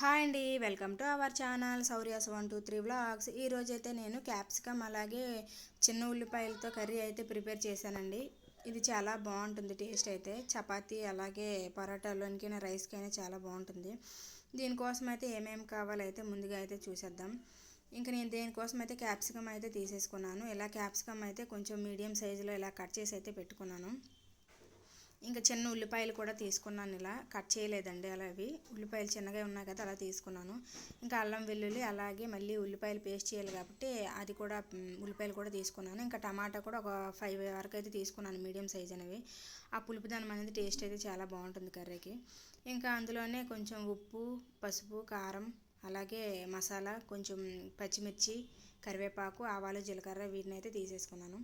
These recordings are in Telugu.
హాయ్ అండి welcome to our channel Sourya's one two three blogs ఈరోజు అయితే నేను క్యాప్సికమ్ అలాగే చిన్న ఉల్లిపాయలతో కర్రీ అయితే ప్రిపేర్ చేశానండి. ఇది చాలా బాగుంటుంది టేస్ట్ అయితే. చపాతీ అలాగే పరోటాలోనికైనా రైస్కైనా చాలా బాగుంటుంది. దీనికోసం అయితే ఏమేమి కావాలైతే ముందుగా అయితే చూసేద్దాం. ఇంకా నేను దేనికోసం అయితే క్యాప్సికమ్ అయితే తీసేసుకున్నాను. ఇలా క్యాప్సికమ్ అయితే కొంచెం మీడియం సైజులో ఇలా కట్ చేసి అయితే పెట్టుకున్నాను. ఇంకా చిన్న ఉల్లిపాయలు కూడా తీసుకున్నాను ఇలా. కట్ చేయలేదండి అలా అవి. ఉల్లిపాయలు చిన్నగా ఉన్నాయి కదా అలా తీసుకున్నాను. ఇంకా అల్లం వెల్లుల్లి అలాగే మళ్ళీ ఉల్లిపాయలు పేస్ట్ చేయాలి కాబట్టి అది కూడా ఉల్లిపాయలు కూడా తీసుకున్నాను. ఇంకా టమాటా కూడా ఒక ఫైవ్ వరకు అయితే తీసుకున్నాను మీడియం సైజ్ అనేవి. ఆ పులుపుదనం అనేది టేస్ట్ అయితే చాలా బాగుంటుంది కర్రీకి. ఇంకా అందులోనే కొంచెం ఉప్పు పసుపు కారం అలాగే మసాలా కొంచెం పచ్చిమిర్చి కరివేపాకు ఆవాలు జీలకర్ర వీటిని అయితే తీసేసుకున్నాను.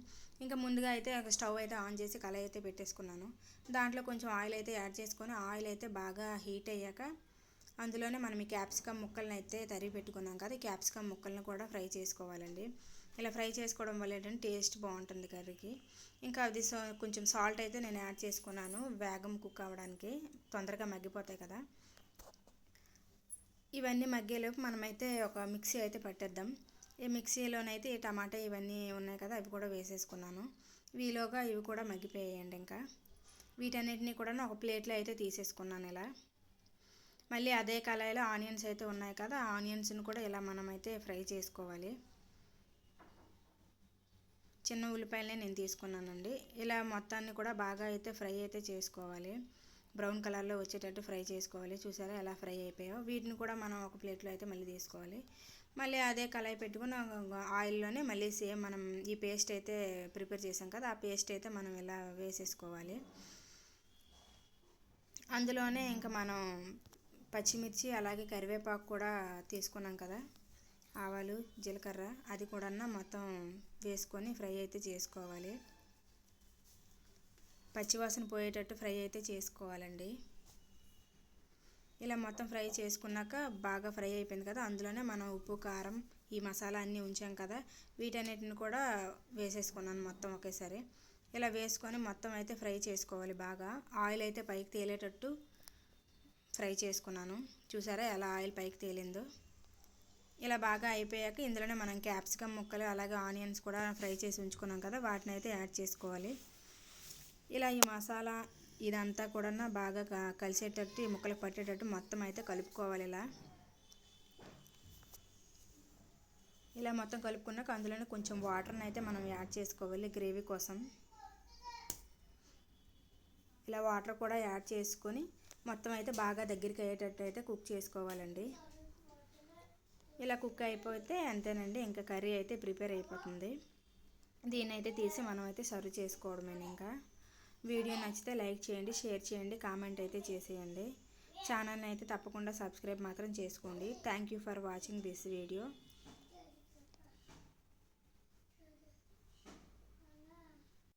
ఇంకా ముందుగా అయితే స్టవ్ అయితే ఆన్ చేసి కళాయి అయితే పెట్టేసుకున్నాను. దాంట్లో కొంచెం ఆయిల్ అయితే యాడ్ చేసుకొని ఆయిల్ అయితే బాగా హీట్ అయ్యాక అందులోనే మనం ఈ క్యాప్సికమ్ ముక్కలను అయితే తరిగి పెట్టుకున్నాం కదా ఈ క్యాప్సికమ్ ముక్కలను కూడా ఫ్రై చేసుకోవాలండి. ఇలా ఫ్రై చేసుకోవడం వల్ల ఏంటంటే టేస్ట్ బాగుంటుంది కర్రీకి. ఇంకా అది కొంచెం సాల్ట్ అయితే నేను యాడ్ చేసుకున్నాను. వేగం కుక్ అవ్వడానికి తొందరగా మగ్గిపోతాయి కదా. ఇవన్నీ మగ్గేలోపు మనమైతే ఒక మిక్సీ అయితే పట్టేద్దాం. ఈ మిక్సీలోనైతే ఈ టమాటా ఇవన్నీ ఉన్నాయి కదా అవి కూడా వేసేసుకున్నాను. వీలోగా ఇవి కూడా మగ్గిపోయాయండి ఇంకా. వీటన్నిటిని కూడా ఒక ప్లేట్లో అయితే తీసేసుకున్నాను ఇలా. మళ్ళీ అదే కళాయిలో ఆనియన్స్ అయితే ఉన్నాయి కదా ఆనియన్స్ని కూడా ఇలా మనమైతే ఫ్రై చేసుకోవాలి. చిన్న ఉల్లిపాయలనే నేను తీసుకున్నానండి. ఇలా మొత్తాన్ని కూడా బాగా అయితే ఫ్రై అయితే చేసుకోవాలి. బ్రౌన్ కలర్లో వచ్చేటట్టు ఫ్రై చేసుకోవాలి. చూసారా ఎలా ఫ్రై అయిపోయాయో. వీటిని కూడా మనం ఒక ప్లేట్లో అయితే మళ్ళీ తీసుకోవాలి. మళ్ళీ అదే కళాయి పెట్టుకుని ఆయిల్లోనే మళ్ళీ సేమ్ మనం ఈ పేస్ట్ అయితే ప్రిపేర్ చేసాం కదా ఆ పేస్ట్ అయితే మనం ఇలా వేసేసుకోవాలి. అందులోనే ఇంకా మనం పచ్చిమిర్చి అలాగే కరివేపాకు కూడా తీసుకున్నాం కదా ఆవాలు జీలకర్ర అది కూడా మొత్తం వేసుకొని ఫ్రై అయితే చేసుకోవాలి. పచ్చివాసన పోయేటట్టు ఫ్రై అయితే చేసుకోవాలండి. ఇలా మొత్తం ఫ్రై చేసుకున్నాక బాగా ఫ్రై అయిపోయింది కదా అందులోనే మనం ఉప్పు కారం ఈ మసాలా అన్నీ ఉంచాం కదా వీటన్నిటిని కూడా వేసేసుకున్నాను మొత్తం ఒకేసారి. ఇలా వేసుకొని మొత్తం అయితే ఫ్రై చేసుకోవాలి బాగా. ఆయిల్ అయితే పైకి తేలేటట్టు ఫ్రై చేసుకున్నాను. చూసారా ఎలా ఆయిల్ పైకి తేలిందో. ఇలా బాగా అయిపోయాక ఇందులోనే మనం క్యాప్సికమ్ ముక్కలు అలాగే ఆనియన్స్ కూడా ఫ్రై చేసి ఉంచుకున్నాం కదా వాటిని అయితే యాడ్ చేసుకోవాలి. ఇలా ఈ మసాలా ఇదంతా కూడా బాగా కలిసేటట్టు ఈ ముక్కలకు పట్టేటట్టు మొత్తం అయితే కలుపుకోవాలి ఇలా. ఇలా మొత్తం కలుపుకున్నాక అందులోనే కొంచెం వాటర్ని అయితే మనం యాడ్ చేసుకోవాలి గ్రేవీ కోసం. ఇలా వాటర్ కూడా యాడ్ చేసుకొని మొత్తం అయితే బాగా దగ్గరికి అయ్యేటట్టు అయితే కుక్ చేసుకోవాలండి. ఇలా కుక్ అయిపోతే అంతేనండి ఇంకా కర్రీ అయితే ప్రిపేర్ అయిపోతుంది. దీన్ని అయితే తీసి మనం అయితే సర్వ్ చేసుకోవడమే ఇంకా. వీడియో నచ్చితే లైక్ చేయండి షేర్ చేయండి కామెంట్ అయితే చేసేయండి. ఛానల్ని అయితే తప్పకుండా సబ్స్క్రైబ్ మాత్రం చేసుకోండి. Thank you for watching this video